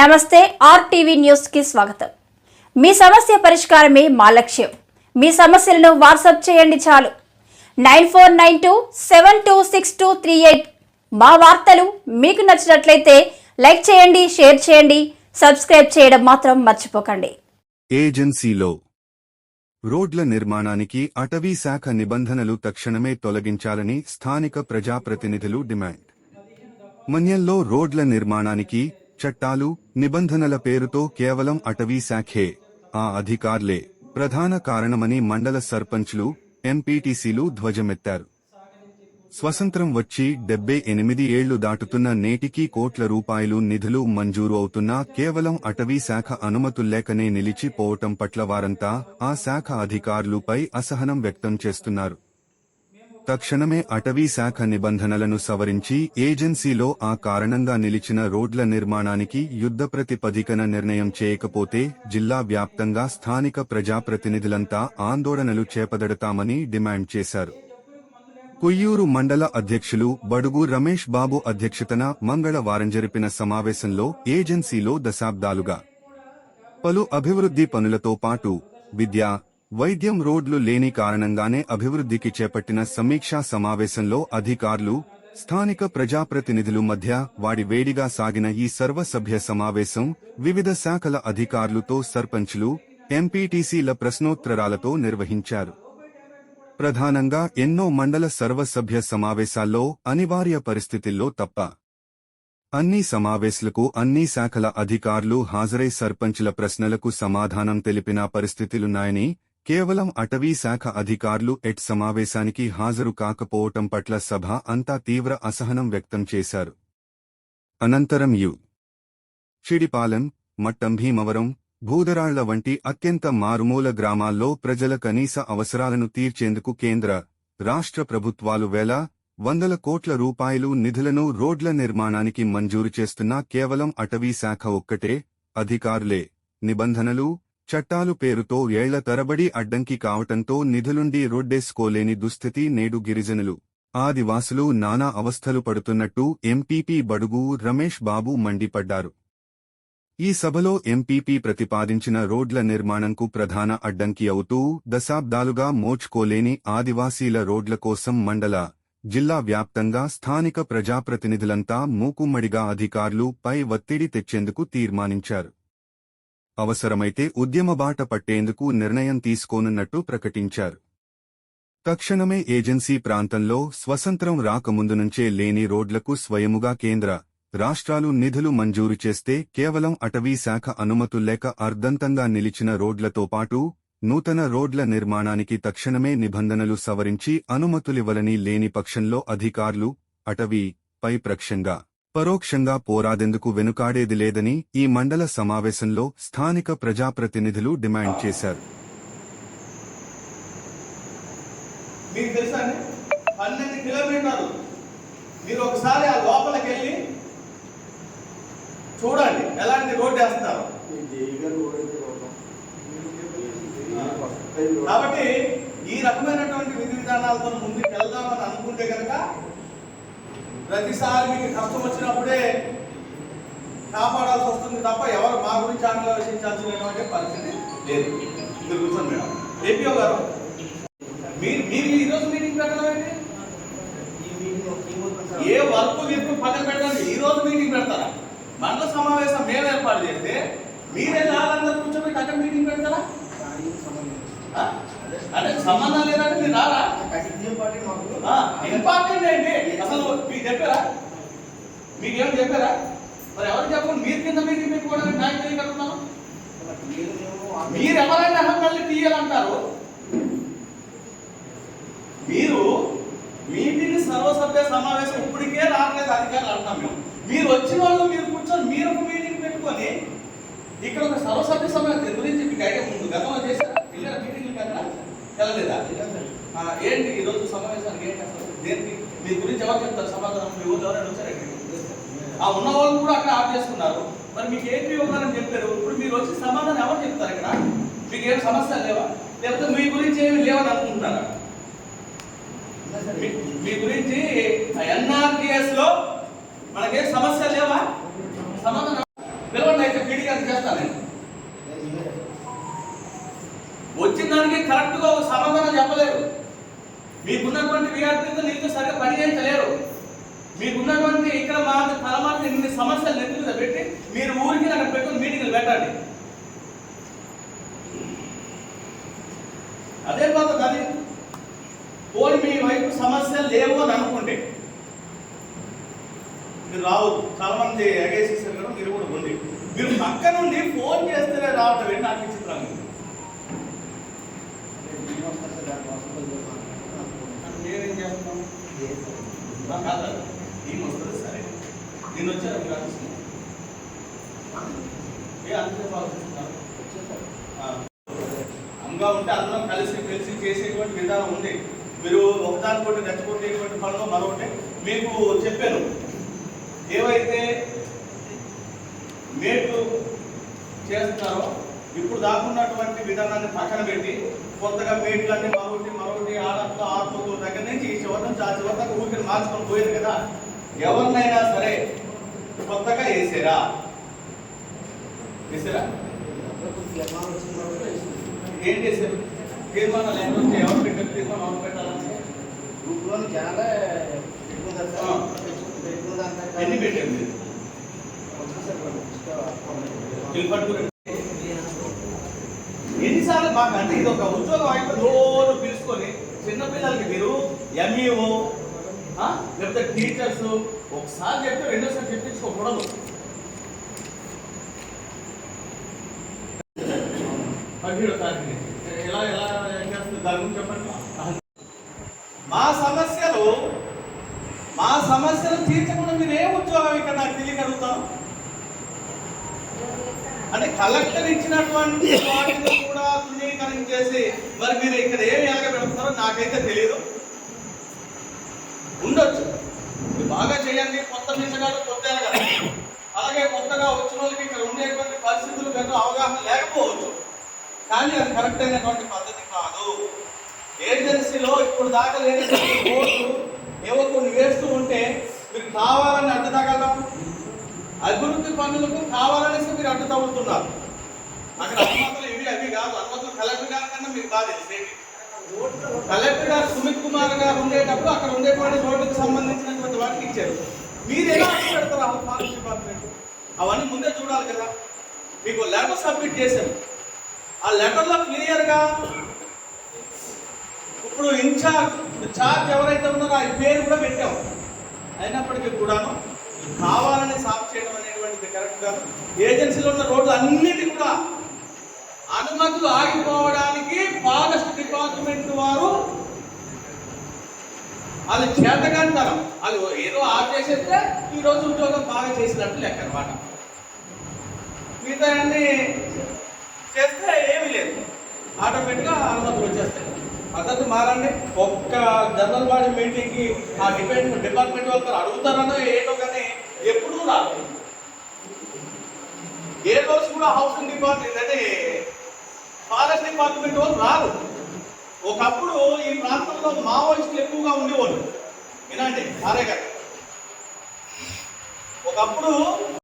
నమస్తే ఆర్టీవీ న్యూస్కి స్వాగతం. మీ సమస్య పరిష్కారమే మా లక్ష్యం. మీ సమస్యలను వాట్సాప్ చేయండి చాలు. Nine four nine two seven two six two three eight మా వార్తలు మీకు నచ్చినట్లయితే లైక్ చేయండి షేర్ చేయండి సబ్స్క్రైబ్ చేయడం మాత్రం మర్చిపోకండి. ఏజెన్సీలో రోడ్ల నిర్మాణానికి అటవీ శాఖ నిబంధనలు తక్షణమే తొలగించాలని స్థానిక ప్రజాప్రతినిధులు డిమాండ్. మన్యంలో రోడ్ల నిర్మాణానికి చట్టాలు నిబంధనల పేరుతో కేవలం అటవీ శాఖే. ఆ అధికార్లే. ప్రధాన కారణమని మండల సర్పంచ్లు ఎంపీటీసీలు ధ్వజమెత్తారు. స్వతంత్రం వచ్చి డెబ్బై ఎనిమిది ఏళ్ళు దాటుతున్న నేటికీ కోట్ల రూపాయలు నిధులు మంజూరు అవుతున్నా కేవలం అటవీ శాఖ అనుమతుల్లేకనే నిలిచిపోవటం పట్ల వారంతా ఆ శాఖ అధికారులపై అసహనం వ్యక్తం చేస్తున్నారు. తక్షణమే అటవీ శాఖ నిబంధనలను సవరించి ఏజెన్సీలో ఆ కారణంగా నిలిచిన రోడ్ల నిర్మాణానికి యుద్ధ ప్రతిపదికన నిర్ణయం చేయకపోతే జిల్లా వ్యాప్తంగా స్థానిక ప్రజాప్రతినిధులంతా ఆందోళనలు చేపదడతామని డిమాండ్ చేశారు. కొయ్యూరు మండల అధ్యక్షులు బడుగు రమేష్ బాబు అధ్యక్షతన మంగళవారం జరిపిన సమావేశంలో ఏజెన్సీలో దశాబ్దాలుగా పలు అభివృద్ధి పనులతో పాటు విద్య వైద్యం రోడ్లు లేని కారణంగానే అభివృద్ధికి చేపట్టిన సమీక్షా సమావేశంలో అధికారులు స్థానిక ప్రజాప్రతినిధులు మధ్య వాడి వేడిగా సాగిన ఈ సర్వసభ్య సమావేశం వివిధ శాఖల అధికారులతో సర్పంచ్లు ఎంపీటీసీల ప్రశ్నోత్తరాలతో నిర్వహించారు. ప్రధానంగా ఎన్నో మండల సర్వసభ్య సమావేశాల్లో అనివార్య పరిస్థితుల్లో తప్ప అన్ని సమావేశాలకు అన్ని శాఖల అధికారులు హాజరై సర్పంచుల ప్రశ్నలకు సమాధానం తెలిపిన పరిస్థితులున్నాయని కేవలం అటవీ శాఖ అధికారులు ఎట్ సమావేశానికి హాజరు కాకపోవటం పట్ల సభ అంతా తీవ్ర అసహనం వ్యక్తం చేశారు. అనంతరం యు. చిడిపాలెం మట్టం భీమవరం భూదరాళ్ళ వంటి అత్యంత మారుమూల గ్రామాల్లో ప్రజల కనీస అవసరాలను తీర్చేందుకు కేంద్ర రాష్ట్ర ప్రభుత్వాలు వేల వందల కోట్ల రూపాయలు నిధులను రోడ్ల నిర్మాణానికి మంజూరు చేస్తున్నా కేవలం అటవీ శాఖ ఒక్కటే అధికారులే నిబంధనలు చట్టాలు పేరుతో ఏళ్ళ తరబడి అడ్డంకి కావటంతో నిధులుండి రోడ్డేసుకోలేని దుస్థితి నేడు గిరిజనులు. ఆదివాసులు నానా అవస్థలు పడుతున్నట్టు ఎంపీపీ బడుగు రమేష్ బాబు మండిపడ్డారు. ఈ సభలో ఎంపీపీ ప్రతిపాదించిన రోడ్ల నిర్మాణంకు ప్రధాన అడ్డంకి అవుతూ దశాబ్దాలుగా మోడ్చుకోలేని ఆదివాసీల రోడ్ల కోసం మండల జిల్లా వ్యాప్తంగా స్థానిక ప్రజాప్రతినిధులంతా మూకుమ్మడిగా అధికారులు పై ఒత్తిడి తెచ్చేందుకు తీర్మానించారు. అవసరమైతే ఉద్యమ బాట పట్టేందుకు నిర్ణయం తీసుకోనున్నట్టు ప్రకటించారు. తక్షణమే ఏజెన్సీ ప్రాంతంలో స్వతంత్రం రాకముందు నుంచే లేని రోడ్లకు స్వయముగా కేంద్ర రాష్ట్రాలు నిధులు మంజూరు చేస్తే కేవలం అటవీ శాఖ అనుమతుల్లేక అర్ధంతంగా నిలిచిన రోడ్లతో పాటు నూతన రోడ్ల నిర్మాణానికి తక్షణమే నిబంధనలు సవరించి అనుమతులివ్వలని లేని పక్షంలో అధికారులు అటవీ పై ప్రక్షంగా పరోక్షంగా పోరాదెందుకు వెనుకాడేది లేదని ఈ మండల సమావేశంలో స్థానిక ప్రజాప్రతినిధులు డిమాండ్ చేశారు. మీకు తెలుసా అండి? పన్నెండు కిలోమీటర్లు. మీరు ఒకసారి ఆ లోపలికి వెళ్ళి చూడండి ఎలాంటి రోడ్డు వేస్తున్నారు. కాబట్టి ఈ రకమైనటువంటి విధి విధానాలతో ముందుకు వెళ్దామని అనుకుంటే కనుక ప్రతిసారి మీకు కష్టం వచ్చినప్పుడే కాపాడాల్సి వస్తుంది తప్ప ఎవరు మా గురించి ఆలోచించాల్సినటువంటి పరిస్థితి లేదు. మీరు కూర్చోండి మేడం. ఏపీఓ గారు మీరు మీరు ఈ రోజు మీటింగ్ పెట్టడం ఏంటి ఏ వర్క్ మీకు పక్కన పెట్టండి. ఈరోజు మీటింగ్ పెడతారా? మండల సమావేశం మేము ఏర్పాటు చేస్తే మీరే నాలుగు కూర్చోబెట్టి అక్కడ మీటింగ్ పెడతారా? అంటే సంబంధం లేదంటే మీరు రారా? ఇంపార్టెంట్ ఏంటి అసలు మీకు చెప్పారా? మీకేం చెప్పారా? మరి ఎవరు చెప్పండి మీరు కింద మీటింగ్ పెట్టుకోవడానికి నాకు తెలియగలుగుతాను మీరు ఎవరైనా మళ్ళీ తీయాలంటారు? మీరు మీటింగ్ సర్వసభ్య సమావేశం ఇప్పటికే రావట్లేదు అధికారులు అంటాం మేము. మీరు వచ్చిన వాళ్ళు మీరు కూర్చొని మీరు ఒక మీటింగ్ పెట్టుకొని ఇక్కడ ఒక సర్వసభ్య సమావేశం ఏంటి ఈరోజు సమావేశానికి ఏంటి అసలు? దేనికి? మీ గురించి ఎవరు చెప్తారు? సమాధానం మీ ఊళ్ళో ఎవరైనా వచ్చారు ఆ ఉన్న వాళ్ళు కూడా అక్కడ ఆఫ్ చేసుకున్నారు. మరి మీకు ఏం ఇవ్వాలని చెప్పారు? ఇప్పుడు మీరు వచ్చి సమాధానం ఎవరు చెప్తారు ఇక్కడ? మీకు ఏం సమస్య లేవా? లేకపోతే మీ గురించి ఏమి లేవని అనుకుంటున్నారా? మీ గురించి ఎన్ఆర్టీఎస్లో మనకేం సమస్య లేవా? సమాధానం పిలవండి అయితే పీడీ గారికి చేస్తాను నేను. వచ్చిన దానికి కరెక్ట్గా ఒక సమాధానం చెప్పలేదు మీకున్నటువంటి విద్యార్థులతో నీతో సరిగ్గా పని చేయించలేరు మీకున్నటువంటి ఇక్కడ మా తలమాత ఇన్ని సమస్యలు నెత్తి పెట్టి మీరు ఊరికి అక్కడ పెట్టుకుని మీటింగ్లు పెట్టండి. అదే పద్ధతి అది పోనీ మీ వైపు సమస్యలు లేవు అని అనుకుంటే మీరు రావు చాలా మంది ఎగేసేసారు కదా మీరు కూడా ఉంది మీరు పక్క నుండి ఫోన్ చేస్తేనే రావటం నాకు విచిత్రంగా ఉంది. నేనేం చేస్తున్నాను నాకు కాదు ఏం వస్తుంది సరే నేను వచ్చాను మీరు ఆలోచిస్తున్నాను ఏ అంతే ఆలోచిస్తున్నారు అంగా ఉంటే అందరం కలిసి కలిసి చేసేటువంటి విధానం ఉంది మీరు ఒకదానికోటి రెచ్చగొట్టేటువంటి పనులు మరొకటి మీకు చెప్పాను ఏవైతే మేట్లు చేస్తున్నారో ఇప్పుడు దాకున్నటువంటి విధానాన్ని పక్కన పెట్టి కొత్తగా మేట్లన్నీ మరొకటి మరొకటి ఆడట్లు ఆత్మకు చివరి నుంచి ఆ చివరి దాకా ఊరికి మార్చుకొని పోయారు కదా. ఎవరినైనా సరే కొత్తగా వేసారా? వేసారా? ఏం చేశారు? తీర్మానం లేకపోతే ఎవరు పెట్టారు? తీర్మానం ఎవరు పెట్టాలని జనాలే పెట్టుకుంటారు సార్. ఎన్ని పెట్టారు మీరు? ఎన్నిసార్లు మాకు అంటే ఇది ఒక ఉద్యోగం అయితే రోజు పిలుచుకొని చిన్నపిల్లలకి మీరు ఎంఈఓ లేకపోతే టీచర్స్ ఒకసారి చెప్తే రెండోసారి చెప్పించుకోకూడదు. ఎలా ఎలా చేస్తుంది? దాని గురించి చెప్పండి. మా సమస్యలు మా సమస్యలు తీర్చకుండా మీరు ఏ ఉద్యోగం ఇక్కడ నాకు తెలియగలుగుతాం? అంటే కలెక్టర్ ఇచ్చినటువంటి వాటిని కూడా తృణీకరణ చేసి మరి మీరు ఇక్కడ ఏమి ఎలాగ పెడతారో నాకైతే తెలియదు ఉండొచ్చు మీరు బాగా చేయండి కొత్త కదా. అలాగే కొత్తగా వచ్చిన వాళ్ళకి ఇక్కడ ఉండేటువంటి పరిస్థితులు పెద్ద అవగాహన లేకపోవచ్చు. కానీ అది కరెక్ట్ అయినటువంటి పద్ధతి కాదు. ఏజెన్సీలో ఇప్పుడు దాకా లేనటువంటి కోర్సు ఏవో కొన్ని వేస్తూ ఉంటే మీరు కావాలని అడ్డు అభివృద్ధి పనులకు కావాలనేసి మీరు అడ్డు తగులుతున్నారు. అక్కడ అనుమతులు ఇవి అవి కాదు. అనుమతులు కలెక్టర్ గారి కన్నా మీకు బాగా తెలిసేవి. కలెక్టర్ గారు సుమిత్ కుమార్ గారు ఉండేటప్పుడు అక్కడ ఉండేటువంటి రోడ్డుకు సంబంధించినటువంటి వాటికి ఇచ్చారు. మీరు ఎలా అడ్డు పెడతారు ఫారెస్ట్ డిపార్ట్మెంట్? అవన్నీ ముందే చూడాలి కదా. మీకు లెటర్ సబ్మిట్ చేశాను ఆ లెటర్లో క్లియర్గా ఇప్పుడు ఇన్ఛార్జ్ ఇప్పుడు చార్జ్ ఎవరైతే ఉన్నారో ఆ పేరు కూడా పెట్టాం. అయినప్పటికీ కూడాను కావాలని సాఫ్ చేయడం అనేటువంటిది కరెక్ట్ కాదు. ఏజెన్సీలో ఉన్న రోడ్లు అన్నిటి కూడా అనుమతులు ఆగిపోవడానికి ఫారెస్ట్ డిపార్ట్మెంట్ వారు అది చేతకంటారు అది ఏదో ఆఫ్ చేసేస్తే ఈ ఉద్యోగం బాగా చేసినట్టు లెక్క అనమాట మిగతా అన్ని చేస్తే ఏమీ లేదు. ఆటోమేటిక్గా అనుమతులు వచ్చేస్తాయి. పద్ధతి మారండి. ఒక్క జనరల్ బాడీ మీటింగ్కి ఆ డిపార్ట్మెంట్ డిపార్ట్మెంట్ వాళ్ళు అడుగుతారనో ఏంటో కానీ ఎప్పుడూ రాదు. ఏ రోజు కూడా హౌసింగ్ డిపార్ట్మెంట్ అంటే ఫారెస్ట్ డిపార్ట్మెంట్ వాళ్ళు రారు. ఒకప్పుడు ఈ ప్రాంతంలో మావోయిస్టులు ఎక్కువగా ఉండేవాళ్ళు. వినండి ఆరే గారు. ఒకప్పుడు